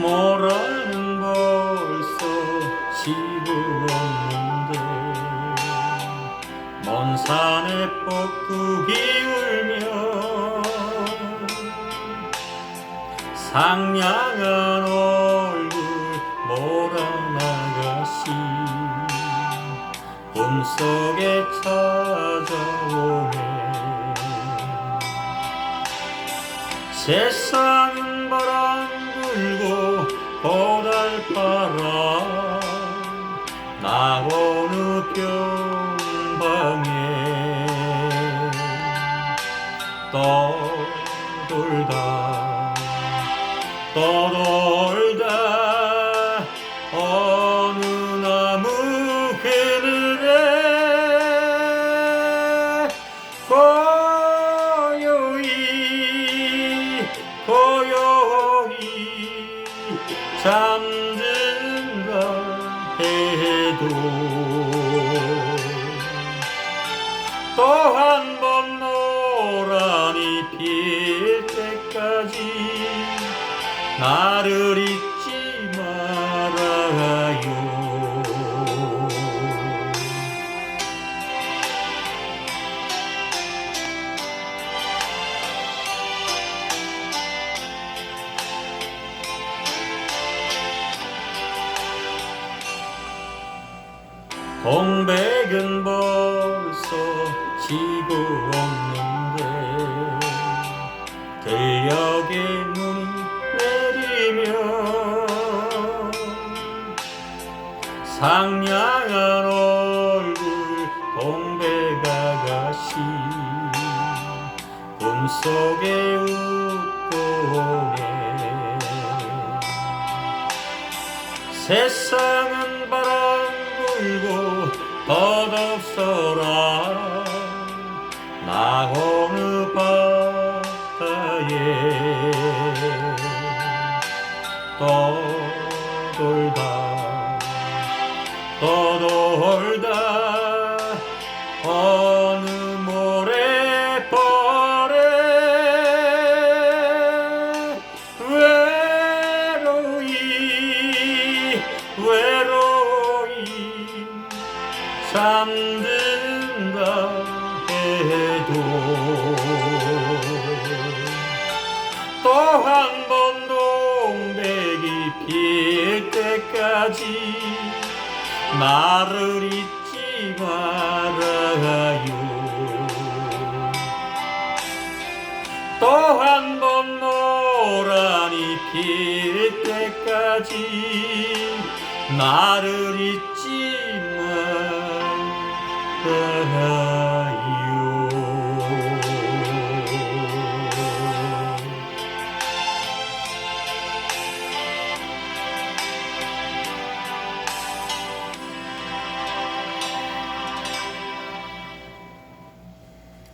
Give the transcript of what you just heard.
모라는 벌써 없는데 먼 산에 뻐꾸기 울며 상냥한 얼굴 아가씨 꿈속에 찾아오네. 세상은 바람 불고 고달파라 나 어느 병방에 떠돌다 떠돌다 어느 나무 그늘 또한번 노란이 필 때까지 나를 잊 동백은 벌써 지고 없는데 들녘에 눈이 내리며 상냥한 얼굴 동백 아가씨 꿈속에 웃고 오네. 세상은 바람 불고 덧없어라. 나 어느 바다에 떠돌다. 떠돌다 잠든다 해도 또 한 번 동백이 필 때까지 나를 잊지 말아요. 또 한 번 노란이 필 때까지 나를 잊지 말아요 the